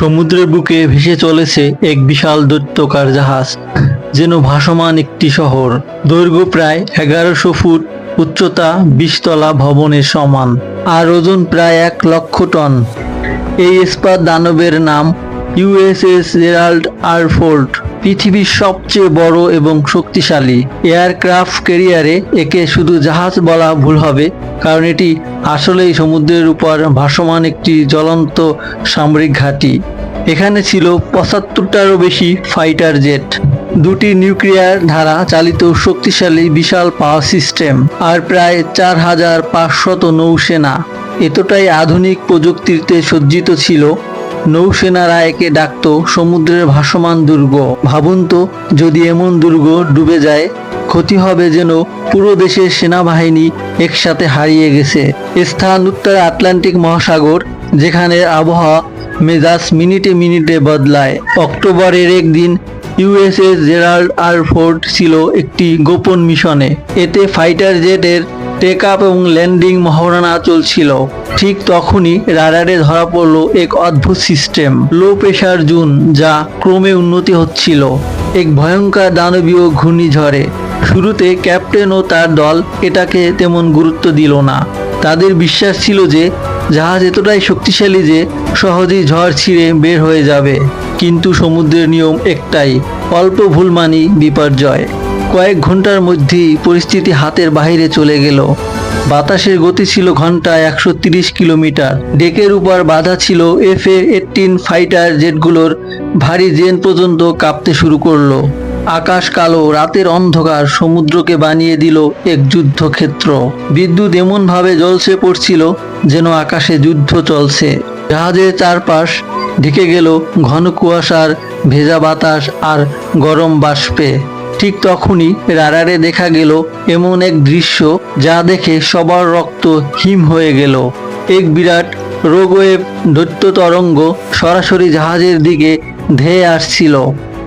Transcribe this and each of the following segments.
সমুদ্রের বুকে ভেসে চলেছে এক বিশাল দৈত্যকার জাহাজ, যেন ভাসমান একটি শহর। দৈর্ঘ্য প্রায় এগারোশো ফুট, উচ্চতা বিশতলা ভবনের সমান, আর ওজন প্রায় এক লক্ষ টন। এই ইস্পাত দানবের নাম ইউএসএস জেরাল্ড আরফোর্ড পৃথিবীর সবচেয়ে বড় এবং শক্তিশালী এয়ারক্রাফট ক্যারিয়ারে একে শুধু জাহাজ বলা ভুল হবে, কারণ এটি আসলেই সমুদ্রের উপর ভাসমান একটি জ্বলন্ত সামরিক ঘাঁটি। এখানে ছিল পঁচাত্তরটারও বেশি ফাইটার জেট। দুটি নিউক্লিয়ার ধারা চালিত শক্তিশালী বিশাল পাওয়ার সিস্টেম আর প্রায় চার হাজার পাঁচশত নৌসেনা। এতটাই আধুনিক প্রযুক্তিতে সজ্জিত ছিল নৌসেনারা রায়কে ডাকত, সমুদ্রের ভাসমান দুর্গ। ভাবুন তো যদি এমন দুর্গ ডুবে যায়, ক্ষতি হবে যেন পুরো দেশের সেনাবাহিনী একসাথে হারিয়ে গেছে। স্থান উত্তর আটলান্টিক মহাসাগর যেখানে আবহাওয়া মেজাজ মিনিটে মিনিটে বদলায়। অক্টোবরের একদিন ইউএসএস জেরাল্ড আর ফোর্ড ছিল একটি গোপন মিশনে। এতে ফাইটার জেটের টেক আপ এবং ল্যান্ডিং মহারণা চলছিল। ঠিক তখনই রাডারে ধরা পড়ল এক অদ্ভুত সিস্টেম, লো প্রেশার জুন, যা ক্রমে উন্নতি হচ্ছিল। এক ভয়ঙ্কর দানবীয় ঘূর্ণিঝড়ে। শুরুতে ক্যাপ্টেন ও তার দল এটাকে তেমন গুরুত্ব দিল না। তাদের বিশ্বাস ছিল যে জাহাজ এতটাই শক্তিশালী যে সহজেই ঝড় ছিঁড়ে বের হয়ে যাবে। কিন্তু সমুদ্রের নিয়ম একটাই, অল্প ভুল মানি বিপর্যয়। কয়েক ঘণ্টার মধ্যেই পরিস্থিতি হাতের বাইরে চলে গেল। বাতাসের গতি ছিল ঘন্টায় একশো কিলোমিটার। ডেকের উপর বাধা ছিল এফ এ এইটিন ফাইটার জেটগুলোর। ভারী জেন পর্যন্ত কাঁপতে শুরু করল। আকাশ কালো, রাতের অন্ধকার, সমুদ্রকে বানিয়ে দিল এক যুদ্ধক্ষেত্র। বিদ্যুৎ এমনভাবে জ্বলছে পড়ছিল যেন আকাশে যুদ্ধ চলছে। জাহাজের চারপাশ ঢেকে গেল ঘন কুয়াশার ভেজা বাতাস আর গরম বাষ্পে। ঠিক তখনই রাডারে দেখা গেল এমন এক দৃশ্য যা দেখে সবার রক্ত হিম হয়ে গেল। এক বিরাট রোগওয়েব দৈত্য তরঙ্গ সরাসরি জাহাজের দিকে ধেয়ে আসছিল।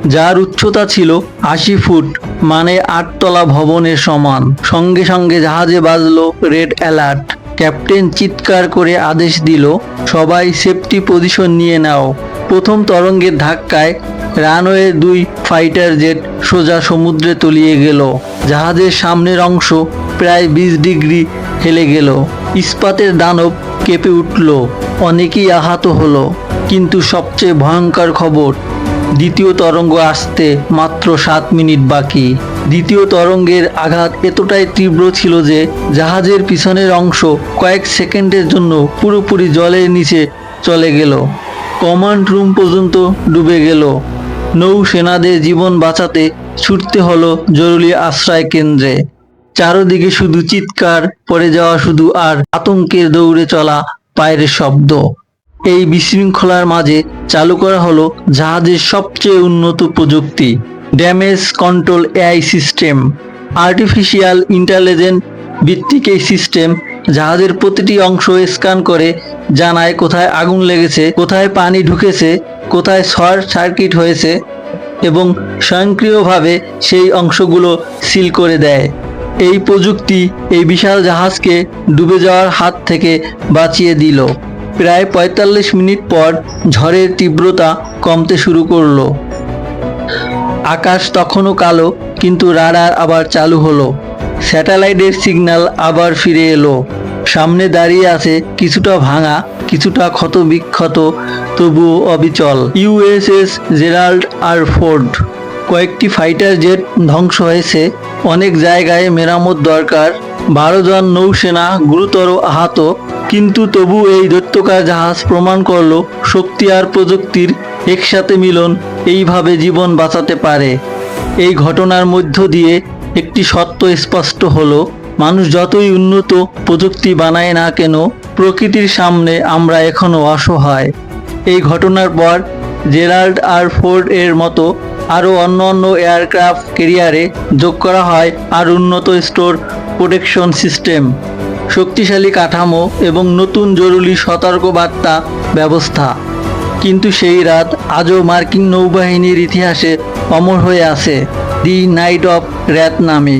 যার উচ্চতা ছিল আশি ফুট মানে আটতলা ভবনের সমান। সঙ্গে সঙ্গে জাহাজে বাজলো রেড অ্যালার্ট। ক্যাপ্টেন চিৎকার করে আদেশ দিল, সবাই সেফটি পজিশন নিয়ে নাও। প্রথম তরঙ্গের ধাক্কায় রানওয়ে দুই ফাইটার জেট সোজা সমুদ্রে তলিয়ে গেল। জাহাজের সামনের অংশ প্রায় বিশ ডিগ্রি হেলে গেল। ইস্পাতের দানব কেঁপে উঠল। অনেকেই আহত হলো। কিন্তু সবচেয়ে ভয়ঙ্কর খবর দ্বিতীয় তরঙ্গ আসতে মাত্র সাত মিনিট বাকি। দ্বিতীয় তরঙ্গের আঘাত এতটাই তীব্র ছিল যে জাহাজের পিছনের অংশ কয়েক সেকেন্ডের জন্য পুরোপুরি জলের নিচে চলে গেল। কমান্ড রুম পর্যন্ত ডুবে গেল। নৌসেনাদের জীবন বাঁচাতে ছুটতে হলো জরুরি আশ্রয় কেন্দ্রে। চারদিকে শুধু চিৎকার, পড়ে যাওয়া শুধু আর আতঙ্কের দৌড়ে চলা পায়ের শব্দ। এই বিশৃঙ্খলার মাঝে চালু করা হলো জাহাজের সবচেয়ে উন্নত প্রযুক্তি, damage control AI system. Artificial intelligent ভিত্তিক এই সিস্টেম জাহাজের প্রতিটি অংশ স্ক্যান করে জানায় কোথায় আগুন লেগেছে, কোথায় পানি ঢুকেছে, কোথায় শর্ট সার্কিট হয়েছে এবং স্বয়ংক্রিয়ভাবে সেই অংশগুলো সিল করে দেয়। এই প্রযুক্তি এই বিশাল জাহাজকে ডুবে যাওয়ার হাত থেকে বাঁচিয়ে দিল। প্রায় পঁয়তাল্লিশ মিনিট পর ঝড়ের তীব্রতা কমতে শুরু করল। আকাশ তখনও কালো, কিন্তু রাডার আবার চালু হলো। স্যাটেলাইটের সিগন্যাল আবার ফিরে এলো। সামনে দাঁড়িয়ে আছে কিছুটা ভাঙা, কিছুটা ক্ষত বিক্ষত, তবুও অবিচল। USS Gerald R Ford. কয়েকটি ফাইটার জেট ধ্বংস হয়েছে। অনেক জায়গায় মেরামত দরকার। বারো জন নৌসেনা গুরুতর আহত। কিন্তু তবু এই দৈত্যকার জাহাজ প্রমাণ করল শক্তি আর প্রযুক্তির একসাথে মিলন এইভাবে জীবন বাঁচাতে পারে। এই ঘটনার মধ্য দিয়ে একটি সত্য স্পষ্ট হলো, মানুষ যতই উন্নত প্রযুক্তি বানায় না কেন, প্রকৃতির সামনে আমরা এখনও অসহায়। এই ঘটনার পর জেরাল্ড আর ফোর্ড এর মতো আরও অন্য অন্য এয়ারক্রাফট কেরিয়ারে যোগ করা হয় আর উন্নত স্টোর প্রোটেকশন সিস্টেম। শক্তিশালী কাঠামো এবং নতুন জরুরি সতর্কবার্তা ব্যবস্থা। কিন্তু সেই রাত আজও মার্কিন নৌবাহিনীর ইতিহাসে অমর হয়ে আছে, দি নাইট অফ র্যাত নামে।